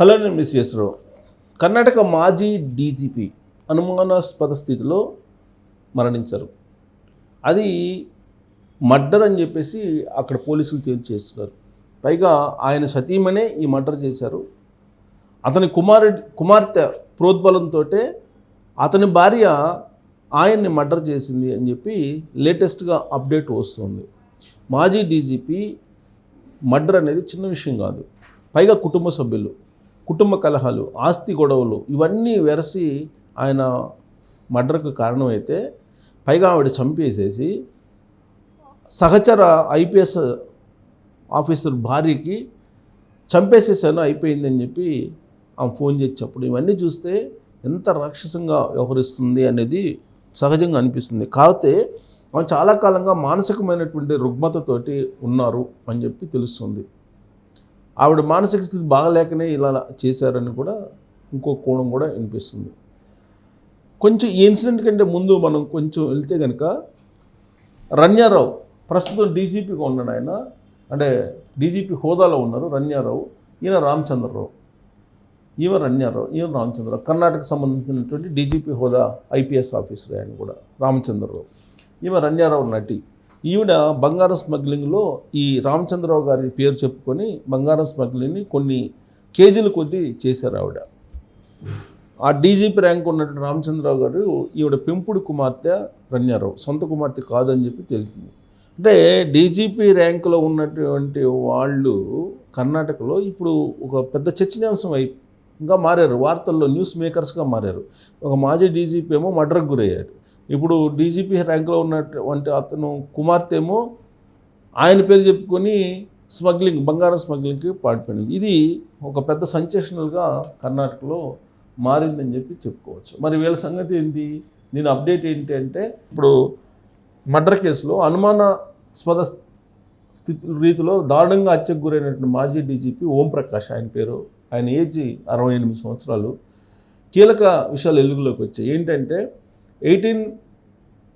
Hello నేను miss రావు కర్ణాటక మాజీ DGP అనుమానాస్పద స్థితిలో మరణించారు. అది మర్డర్ అని చెప్పేసి అక్కడ పోలీసులు తేల్చేస్తున్నారు. పైగా ఆయన సతీమనే ఈ మర్డర్ చేశారు. అతని కుమారుడి కుమార్తె ప్రోద్బలంతో అతని భార్య ఆయన్ని మర్డర్ చేసింది అని చెప్పి లేటెస్ట్గా అప్డేట్ వస్తుంది. మాజీ డీజీపీ మర్డర్ అనేది చిన్న విషయం కాదు. పైగా కుటుంబ సభ్యులు. కుటుంబ కలహాలు ఆస్తి గొడవలు ఇవన్నీ వెరసి ఆయన మర్డర్కు కారణమైతే పైగా ఆవిడ చంపేసేసి సహచర ఐపీఎస్ ఆఫీసర్ భార్యకి చంపేసేసాను అయిపోయిందని చెప్పి ఆమె ఫోన్ చేసి చెప్పడం. ఇవన్నీ చూస్తే ఎంత రాక్షసంగా వ్యవహరిస్తుంది అనేది సహజంగా అనిపిస్తుంది. కాకపోతే ఆమె చాలా కాలంగా మానసికమైనటువంటి రుగ్మతతోటి ఉన్నారు అని చెప్పి తెలుస్తుంది. ఆవిడ మానసిక స్థితి బాగలేకనే ఇలా చేశారని కూడా ఇంకో కోణం కూడా వినిపిస్తుంది. కొంచెం ఈ ఇన్సిడెంట్ కంటే ముందు మనం కొంచెం వెళ్తే కనుక రన్యారావు ప్రస్తుతం డీజీపీగా ఉన్నాడు ఆయన. అంటే డీజీపీ హోదాలో ఉన్నారు రన్యారావు ఈయన రామచంద్రరావు. ఈమె రన్యారావు ఈయన రామచంద్రరావు. కర్ణాటక సంబంధించినటువంటి డీజీపీ హోదా ఐపీఎస్ ఆఫీసర్ ఆయన కూడా రామచంద్రరావు. ఈమె రన్యారావు నటి. ఈవిడ బంగారం స్మగ్లింగ్లో ఈ రామచంద్రరావు గారి పేరు చెప్పుకొని బంగారం స్మగ్లింగ్ని కొన్ని కేజీల కొద్దీ చేశారు ఆవిడ. ఆ డీజీపీ ర్యాంక్ ఉన్నటువంటి రామచంద్రరావు గారు ఈవిడ పెంపుడు కుమార్తె రన్యారావు సొంత కుమార్తె కాదని చెప్పి తెలిసింది. అంటే డీజీపీ ర్యాంకులో ఉన్నటువంటి వాళ్ళు కర్ణాటకలో ఇప్పుడు ఒక పెద్ద చర్చనీయాంశం అయి ఇంకా మారారు వార్తల్లో న్యూస్ మేకర్స్గా మారారు. ఒక మాజీ డీజీపీ ఏమో మర్డర్కి గురయ్యాడు. ఇప్పుడు డీజీపీ ర్యాంక్లో ఉన్నటువంటి అతను కుమార్తె ఏమో ఆయన పేరు చెప్పుకొని స్మగ్లింగ్ బంగారం స్మగ్లింగ్కి పాల్పడింది. ఇది ఒక పెద్ద సంచేషనల్గా కర్ణాటకలో మారిందని చెప్పి చెప్పుకోవచ్చు. మరి వీళ్ళ సంగతి ఏంటి? దీని అప్డేట్ ఏంటి అంటే ఇప్పుడు మర్డర్ కేసులో అనుమానాస్పద స్థితి రీతిలో దారుణంగా హత్యకు గురైనటువంటి మాజీ డీజీపీ ఓంప్రకాష్ ఆయన పేరు ఆయన ఏజ్ అరవై ఎనిమిది సంవత్సరాలు. కీలక విషయాలు వెలుగులోకి వచ్చాయి. ఏంటంటే ఎయిటీన్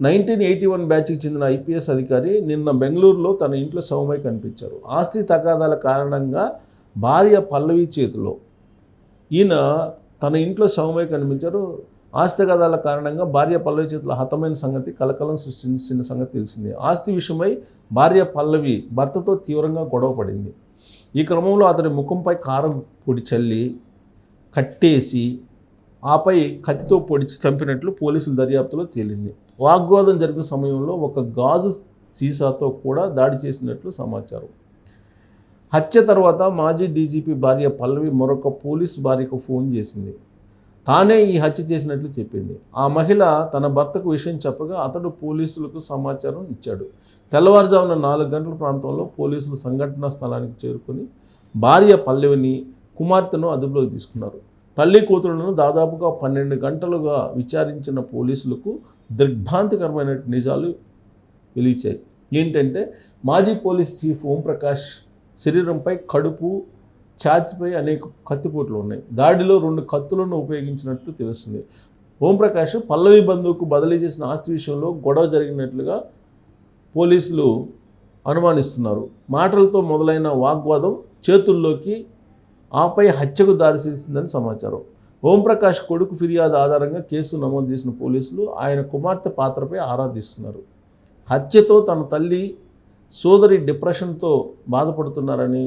నైన్టీన్ ఎయిటీ వన్ బ్యాచ్కి చెందిన ఐపీఎస్ అధికారి నిన్న బెంగళూరులో తన ఇంట్లో శవమై కనిపించారు. ఆస్తి తగాదాల కారణంగా భార్య పల్లవి చేతిలో. ఈయన తన ఇంట్లో శవమై కనిపించారు. ఆస్తి తగాదాల కారణంగా భార్య పల్లవి చేతిలో హతమైన సంగతి కలకలం సృష్టించిన సంగతి తెలిసింది. ఆస్తి విషయమై భార్య పల్లవి భర్తతో తీవ్రంగా గొడవ పడింది. ఈ క్రమంలో అతడి ముఖంపై కారం పొడి చల్లి కట్టేసి ఆపై కత్తితో పొడిచి చంపినట్లు పోలీసుల దర్యాప్తులో తేలింది. వాగ్వాదం జరిగిన సమయంలో ఒక గాజు సీసాతో కూడా దాడి చేసినట్లు సమాచారం. హత్య తర్వాత మాజీ డీజీపీ భార్య పల్లవి మరొక పోలీస్ భార్యకు ఫోన్ చేసింది. తానే ఈ హత్య చేసినట్లు చెప్పింది. ఆ మహిళ తన భర్తకు విషయం చెప్పగా అతడు పోలీసులకు సమాచారం ఇచ్చాడు. తెల్లవారుజామున నాలుగు గంటల ప్రాంతంలో పోలీసులు సంఘటనా స్థలానికి చేరుకుని భార్య పల్లవిని కుమార్తెను అదుపులోకి తీసుకున్నారు. తల్లి కూతురులను దాదాపుగా పన్నెండు గంటలుగా విచారించిన పోలీసులకు దిగ్భ్రాంతికరమైన నిజాలు వెలిచాయి. ఏంటంటే మాజీ పోలీస్ చీఫ్ ఓంప్రకాష్ శరీరంపై కడుపు ఛాతిపై అనేక కత్తిపోట్లు ఉన్నాయి. దాడిలో రెండు కత్తులను ఉపయోగించినట్లు తెలుస్తుంది. ఓంప్రకాష్ పల్లవి బంధువుకు బదిలీ చేసిన ఆస్తి విషయంలో గొడవ జరిగినట్లుగా పోలీసులు అనుమానిస్తున్నారు. మాటలతో మొదలైన వాగ్వాదం చేతుల్లోకి ఆపై హత్యకు దారితీసిందని సమాచారం. ఓంప్రకాష్ కొడుకు ఫిర్యాదు ఆధారంగా కేసు నమోదు చేసిన పోలీసులు ఆయన కుమార్తె పాత్రపై ఆరా తీస్తున్నారు. హత్యతో తన తల్లి సోదరి డిప్రెషన్తో బాధపడుతున్నారని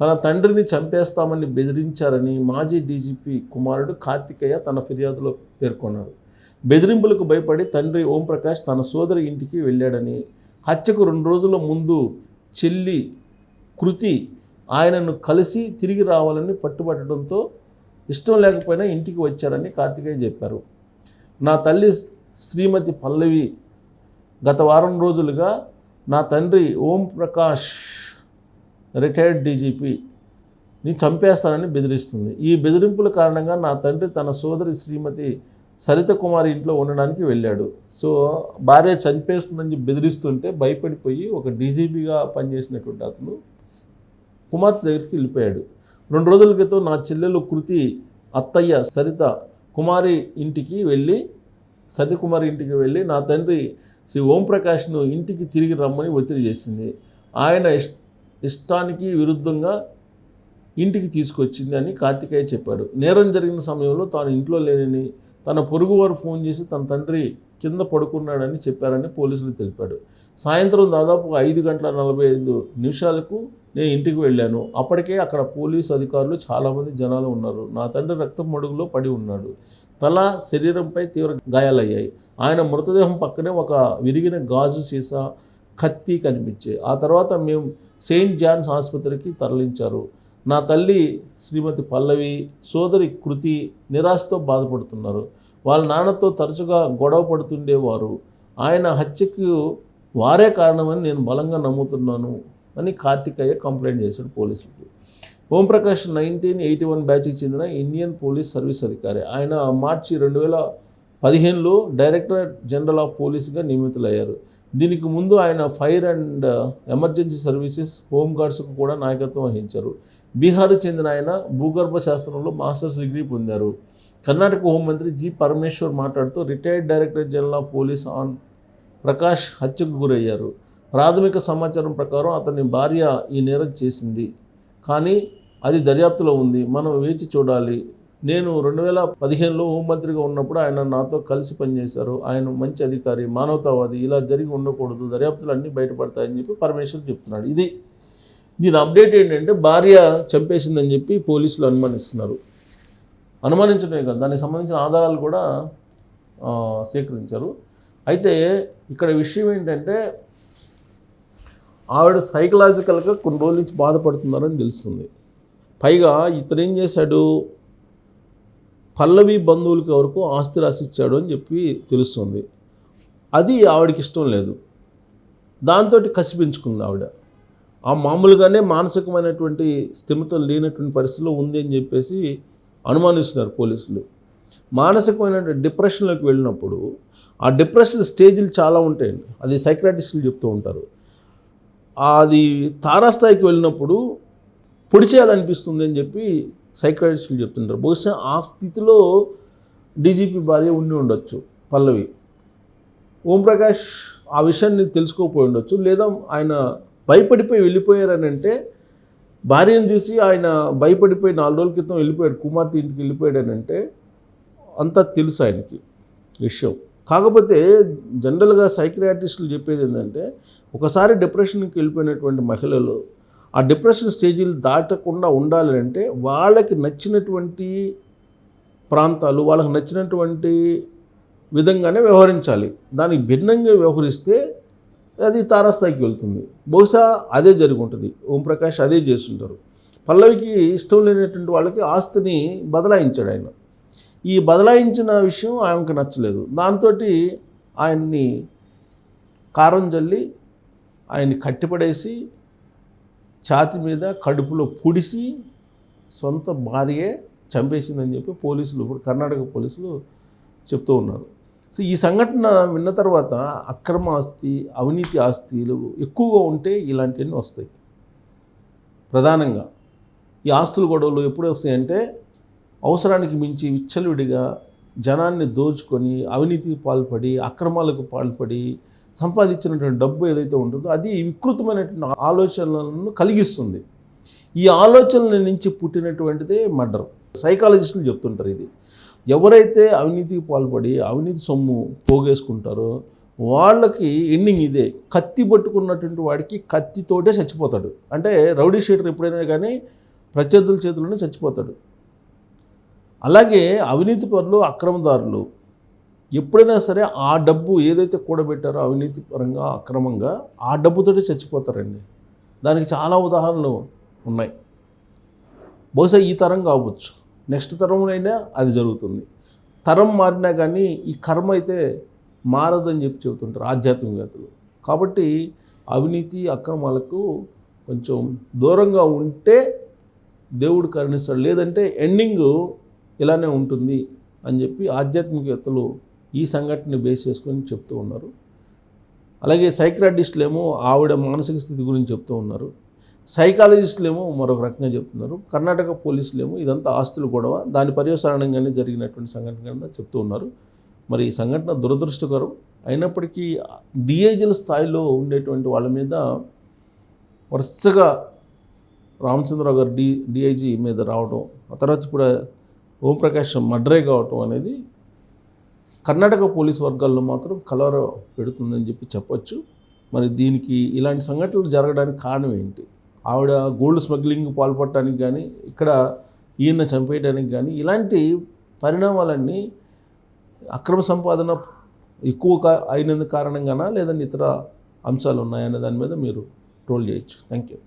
తన తండ్రిని చంపేస్తామని బెదిరించారని మాజీ డీజీపీ కుమారుడు కార్తికేయ తన ఫిర్యాదులో పేర్కొన్నాడు బెదిరింపులకు భయపడి తండ్రి ఓంప్రకాష్ తన సోదరి ఇంటికి వెళ్ళాడని హత్యకు రెండు రోజుల ముందు చెల్లి కృతి ఆయనను కలిసి తిరిగి రావాలని పట్టుబట్టడంతో ఇష్టం లేకపోయినా ఇంటికి వచ్చారని కార్తికేయ చెప్పారు. నా తల్లి శ్రీమతి పల్లవి గత వారం రోజులుగా నా తండ్రి ఓం ప్రకాష్ రిటైర్డ్ డీజీపీని చంపేస్తానని బెదిరిస్తుంది. ఈ బెదిరింపుల కారణంగా నా తండ్రి తన సోదరి శ్రీమతి సరిత కుమారి ఇంట్లో ఉండడానికి వెళ్ళాడు. సో భార్య చంపేస్తుందని బెదిరిస్తుంటే భయపడిపోయి ఒక డీజీపీగా పనిచేసినటువంటి అతను కుమార్తె దగ్గరికి వెళ్ళిపోయాడు. రెండు రోజుల క్రితం నా చెల్లెలు కృతి అత్తయ్య సరిత కుమారి ఇంటికి వెళ్ళి సరిత కుమారి ఇంటికి వెళ్ళి నా తండ్రి శ్రీ ఓంప్రకాష్ను ఇంటికి తిరిగి రమ్మని ఒత్తిడి చేసింది. ఆయన ఇష్ ఇష్టానికి విరుద్ధంగా ఇంటికి తీసుకొచ్చింది అని కార్తికేయ చెప్పాడు. నేరం జరిగిన సమయంలో తాను ఇంట్లో లేనని తన పొరుగువారు ఫోన్ చేసి తన తండ్రి కింద పడుకున్నాడని చెప్పారని పోలీసులు తెలిపాడు సాయంత్రం దాదాపు ఐదు గంటల నలభై ఐదు నిమిషాలకు నేను ఇంటికి వెళ్ళాను. అప్పటికే అక్కడ పోలీసు అధికారులు చాలామంది జనాలు ఉన్నారు. నా తండ్రి రక్తం మడుగులో పడి ఉన్నాడు. తల శరీరంపై తీవ్ర గాయాలయ్యాయి. ఆయన మృతదేహం పక్కనే ఒక విరిగిన గాజు సీసా కత్తి కనిపించాయి. ఆ తర్వాత మేము సెయింట్ జాన్స్ ఆసుపత్రికి తరలించారు. నా తల్లి శ్రీమతి పల్లవి సోదరి కృతి నిరాశతో బాధపడుతున్నారు. వాళ్ళ నాన్నతో తరచుగా గొడవ పడుతుండేవారు. ఆయన హత్యకు వారే కారణమని నేను బలంగా నమ్ముతున్నాను అని కార్తికయ్య కంప్లైంట్ చేశాడు పోలీసులకు. ఓంప్రకాష్ నైన్టీన్ ఎయిటీ వన్ బ్యాచ్కి చెందిన ఇండియన్ పోలీస్ సర్వీస్ అధికారి. ఆయన మార్చి రెండు వేల పదిహేనులో డైరెక్టర్ జనరల్ ఆఫ్ పోలీస్గా నియమితులయ్యారు. దీనికి ముందు ఆయన fire and emergency services home గార్డ్స్కు కూడా నాయకత్వం వహించారు. బీహార్ చెందిన ఆయన భూగర్భ శాస్త్రంలో మాస్టర్స్ డిగ్రీ పొందారు. కర్ణాటక హోంమంత్రి జి పరమేశ్వర్ మాట్లాడుతూ retired director general of police Om Prakash హత్యకు గురయ్యారు. ప్రాథమిక సమాచారం ప్రకారం అతని భార్య ఈ నేరం చేసింది. కానీ అది దర్యాప్తులో ఉంది. మనం వేచి చూడాలి. నేను రెండు వేల పదిహేనులో హోంమంత్రిగా ఉన్నప్పుడు ఆయన నాతో కలిసి పనిచేశారు. ఆయన మంచి అధికారి మానవతావాది ఇలా జరిగి ఉండకూడదు దర్యాప్తులు అన్నీ బయటపడతాయని చెప్పి పరమేశ్వర్ చెప్తున్నాడు. ఇది దీని అప్డేట్ ఏంటంటే భార్య చంపేసిందని చెప్పి పోలీసులు అనుమానిస్తున్నారు. అనుమానించడమే కాదు దానికి సంబంధించిన ఆధారాలు కూడా సేకరించారు. అయితే ఇక్కడ విషయం ఏంటంటే ఆవిడ సైకలాజికల్గా కొన్ని రోజుల నుంచి బాధపడుతున్నారని తెలుస్తుంది. పైగా ఇతను ఏం చేశాడు? పల్లవి బంధువులకి వరకు ఆస్తి రాసిచ్చాడు అని చెప్పి తెలుస్తుంది. అది ఆవిడకి ఇష్టం లేదు. దాంతో కసిపించుకుంది ఆవిడ. ఆ మామూలుగానే మానసికమైనటువంటి స్థిమితం లేనటువంటి పరిస్థితిలో ఉంది అని చెప్పేసి అనుమానిస్తున్నారు పోలీసులు. మానసికమైన డిప్రెషన్లోకి వెళ్ళినప్పుడు ఆ డిప్రెషన్ స్టేజ్లు చాలా ఉంటాయండి. అది సైక్రాటిస్టులు చెప్తూ ఉంటారు. అది తారాస్థాయికి వెళ్ళినప్పుడు పొడి చేయాలనిపిస్తుంది అని చెప్పి సైకాలజిస్టులు చెప్తుంటారు. బహుశా ఆ స్థితిలో డీజీపీ భార్య ఉండి ఉండొచ్చు పల్లవి. ఓంప్రకాష్ ఆ విషయాన్ని తెలుసుకోకపోయి ఉండొచ్చు లేదా ఆయన భయపడిపోయి వెళ్ళిపోయారని అంటే భార్యను చూసి ఆయన భయపడిపోయి నాలుగు రోజుల క్రితం వెళ్ళిపోయాడు కుమార్తె ఇంటికి వెళ్ళిపోయాడని అంటే అంతా తెలుసు ఆయనకి విషయం. కాకపోతే జనరల్గా సైక్రియాటిస్టులు చెప్పేది ఏంటంటే ఒకసారి డిప్రెషన్కి వెళ్ళిపోయినటువంటి మహిళలు ఆ డిప్రెషన్ స్టేజీలు దాటకుండా ఉండాలి అంటే వాళ్ళకి నచ్చినటువంటి ప్రాంతాలు వాళ్ళకి నచ్చినటువంటి విధంగానే వ్యవహరించాలి. దానికి భిన్నంగా వ్యవహరిస్తే అది తారాస్థాయికి వెళ్తుంది. బహుశా అదే జరిగి ఉంటుంది ఓంప్రకాష్ అదే చేస్తుంటారు. పల్లవికి ఇష్టం లేనటువంటి వాళ్ళకి ఆస్తిని బదలాయించాడు ఆయన. ఈ బదలాయించిన విషయం ఆయనకు నచ్చలేదు. దాంతో ఆయన్ని కారం జల్లి ఆయన్ని కట్టిపడేసి ఛాతి మీద కడుపులో పుడిసి సొంత భార్యే చంపేసిందని చెప్పి పోలీసులు ఇప్పుడు కర్ణాటక పోలీసులు చెప్తూ ఉన్నారు. సో ఈ సంఘటన విన్న తర్వాత అక్రమ ఆస్తి అవినీతి ఆస్తిలు ఎక్కువగా ఉంటే ఇలాంటివన్నీ వస్తాయి. ప్రధానంగా ఈ ఆస్తుల గొడవలు ఎప్పుడు వస్తాయంటే అవసరానికి మించి విచ్చలవిడిగా జనాన్ని దోచుకొని అవినీతికి పాల్పడి అక్రమాలకు పాల్పడి సంపాదించినటువంటి డబ్బు ఏదైతే ఉంటుందో అది వికృతమైనటువంటి ఆలోచనలను కలిగిస్తుంది. ఈ ఆలోచనల నుంచి పుట్టినటువంటిదే మర్డర్. సైకాలజిస్టులు చెప్తుంటారు ఇది. ఎవరైతే అవినీతికి పాల్పడి అవినీతి సొమ్ము పోగేసుకుంటారో వాళ్ళకి ఎండింగ్ ఇదే. కత్తి పట్టుకున్నటువంటి వాడికి కత్తితోటే చచ్చిపోతాడు. అంటే రౌడీ షీటర్ ఎప్పుడైనా కానీ ప్రత్యర్థుల చేతిలోనే చచ్చిపోతాడు. అలాగే అవినీతి పనులు అక్రమదారులు ఎప్పుడైనా సరే ఆ డబ్బు ఏదైతే కూడబెట్టారో అవినీతి పరంగా అక్రమంగా ఆ డబ్బుతోటే చచ్చిపోతారండి. దానికి చాలా ఉదాహరణలు ఉన్నాయి. బహుశా ఈ తరం కావచ్చు. నెక్స్ట్ తరంలోనైనా అది జరుగుతుంది. తరం మారినా కానీ ఈ కర్మ అయితే మారదని చెప్పి చెబుతుంటారు ఆధ్యాత్మికతలు కాబట్టి అవినీతి అక్రమాలకు కొంచెం దూరంగా ఉంటే దేవుడు కరుణిస్తాడు. లేదంటే ఎండింగ్ ఇలానే ఉంటుంది అని చెప్పి ఆధ్యాత్మికతలు ఈ సంఘటనని బేస్ చేసుకొని చెప్తూ ఉన్నారు. అలాగే సైక్రాటిస్టులు ఏమో ఆవిడ మానసిక స్థితి గురించి చెప్తూ ఉన్నారు. సైకాలజిస్టులు ఏమో మరొక రకంగా చెప్తున్నారు. కర్ణాటక పోలీసులు ఏమో ఇదంతా ఆస్తులు గొడవ దాని పర్యవసానంగానే జరిగినటువంటి సంఘటన కింద చెప్తూ ఉన్నారు. మరి ఈ సంఘటన దురదృష్టకరం. అయినప్పటికీ డిఏజీల స్థాయిలో ఉండేటువంటి వాళ్ళ మీద వరుసగా రామచంద్రరావు గారు డి డిఐజీ మీద రావడం ఆ తర్వాత ఇప్పుడు ఓంప్రకాష్ మడ్రే కావటం అనేది కర్ణాటక పోలీస్ వర్గాల్లో మాత్రం కలవర పెడుతుందని చెప్పి చెప్పొచ్చు. మరి దీనికి ఇలాంటి సంఘటనలు జరగడానికి కారణం ఏంటి? ఆవిడ గోల్డ్ స్మగ్లింగ్ పాల్పడటానికి కానీ ఇక్కడ ఈయన చంపేయడానికి కానీ ఇలాంటి పరిణామాలన్నీ అక్రమ సంపాదన ఎక్కువ కా- అయినందుకు కారణంగానా లేదంటే ఇతర అంశాలు ఉన్నాయనే దాని మీద మీరు ట్రోల్ చేయొచ్చు. Thank you